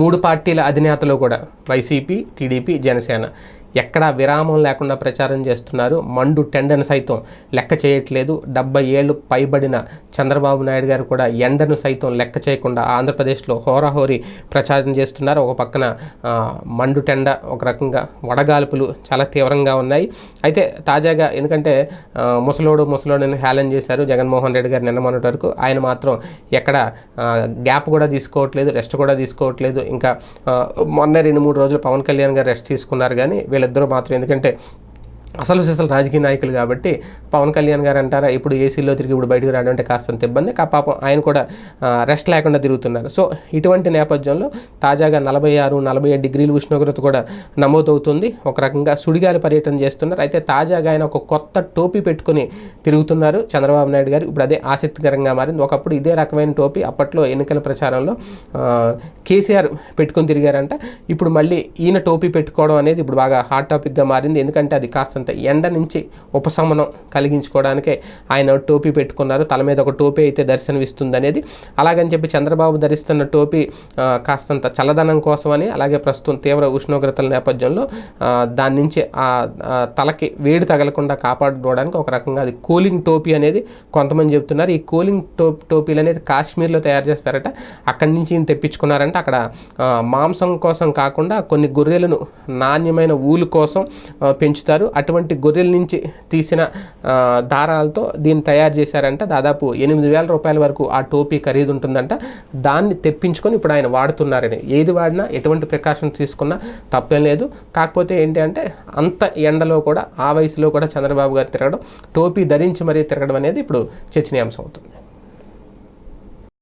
మూడు పార్టీల అధినేతలు కూడా వైసీపీ టీడీపీ జనసేన. ఎక్కడా విరామం లేకుండా ప్రచారం చేస్తున్నారు. మండు టెండను సైతం లెక్క చేయట్లేదు. డెబ్బై ఏళ్ళు పైబడిన చంద్రబాబు నాయుడు గారు కూడా ఎండను సైతం లెక్క చేయకుండా ఆంధ్రప్రదేశ్లో హోరాహోరీ ప్రచారం చేస్తున్నారు. ఒక పక్కన మండు టెండ ఒక రకంగా వడగాల్పులు చాలా తీవ్రంగా ఉన్నాయి. అయితే తాజాగా ఎందుకంటే ముసలోడు ముసలోడని హేళన చేశారు జగన్మోహన్ రెడ్డి గారు నిన్న మొన్నటి వరకు. ఆయన మాత్రం ఎక్కడ గ్యాప్ కూడా తీసుకోవట్లేదు రెస్ట్ కూడా తీసుకోవట్లేదు. ఇంకా మొన్న రెండు మూడు రోజులు పవన్ కళ్యాణ్ గారు రెస్ట్ తీసుకున్నారు. కానీ వీళ్ళిద్దరూ మాత్రం ఎందుకంటే అసలు అసలు రాజకీయ నాయకులు కాబట్టి పవన్ కళ్యాణ్ గారు అంటారా ఇప్పుడు ఏసీలో తిరిగి ఇప్పుడు బయటకు రావడం అంటే కాస్తంత ఇబ్బంది. కా పాపం ఆయన కూడా రెస్ట్ లేకుండా తిరుగుతున్నారు. సో ఇటువంటి నేపథ్యంలో తాజాగా నలభై ఆరు నలభై ఏడు డిగ్రీల ఉష్ణోగ్రత కూడా నమోదవుతుంది. ఒక రకంగా సుడిగాలి పర్యటన చేస్తున్నారు. అయితే తాజాగా ఆయన ఒక కొత్త టోపీ పెట్టుకొని తిరుగుతున్నారు. చంద్రబాబు నాయుడు గారు ఇప్పుడు అదే ఆసక్తికరంగా మారింది. ఒకప్పుడు ఇదే రకమైన టోపీ అప్పట్లో ఎన్నికల ప్రచారంలో కేసీఆర్ పెట్టుకొని తిరిగారంట. ఇప్పుడు మళ్ళీ ఈయన టోపీ పెట్టుకోవడం అనేది ఇప్పుడు బాగా హాట్ టాపిక్గా మారింది. ఎందుకంటే అది కాస్త కొంత ఎండ నుంచి ఉపశమనం కలిగించుకోవడానికే ఆయన టోపీ పెట్టుకున్నారు. తల మీద ఒక టోపీ అయితే దర్శనమిస్తుంది అనేది అలాగని చెప్పి చంద్రబాబు ధరిస్తున్న టోపీ కాస్తంత చల్లదనం కోసమని అలాగే ప్రస్తుతం తీవ్ర ఉష్ణోగ్రతల నేపథ్యంలో దాని నుంచి ఆ తలకి వేడి తగలకుండా కాపాడుకోవడానికి ఒక రకంగా అది కూలింగ్ టోపీ అనేది కొంతమంది చెప్తున్నారు. ఈ కూలింగ్ టో టోపీలు అనేది కాశ్మీర్లో తయారు చేస్తారట. అక్కడి నుంచి తెప్పించుకున్నారంటే. అక్కడ మాంసం కోసం కాకుండా కొన్ని గొర్రెలను నాణ్యమైన ఊలు కోసం పెంచుతారు. అటు అటువంటి గొర్రెల నుంచి తీసిన దారాలతో దీన్ని తయారు చేశారంట. దాదాపు ఎనిమిది వేల రూపాయల వరకు ఆ టోపీ ఖరీదు ఉంటుందంట దాన్ని తెప్పించుకొని ఇప్పుడు ఆయన వాడుతున్నారని. ఏది వాడినా ఎటువంటి ప్రికాషన్స్ తీసుకున్నా తప్పేం లేదు. కాకపోతే ఏంటి అంటే అంత ఎండలో కూడా ఆ వయసులో కూడా చంద్రబాబు గారు తిరగడం టోపీ ధరించి మరీ తిరగడం అనేది ఇప్పుడు చర్చనీయాంశం అవుతుంది.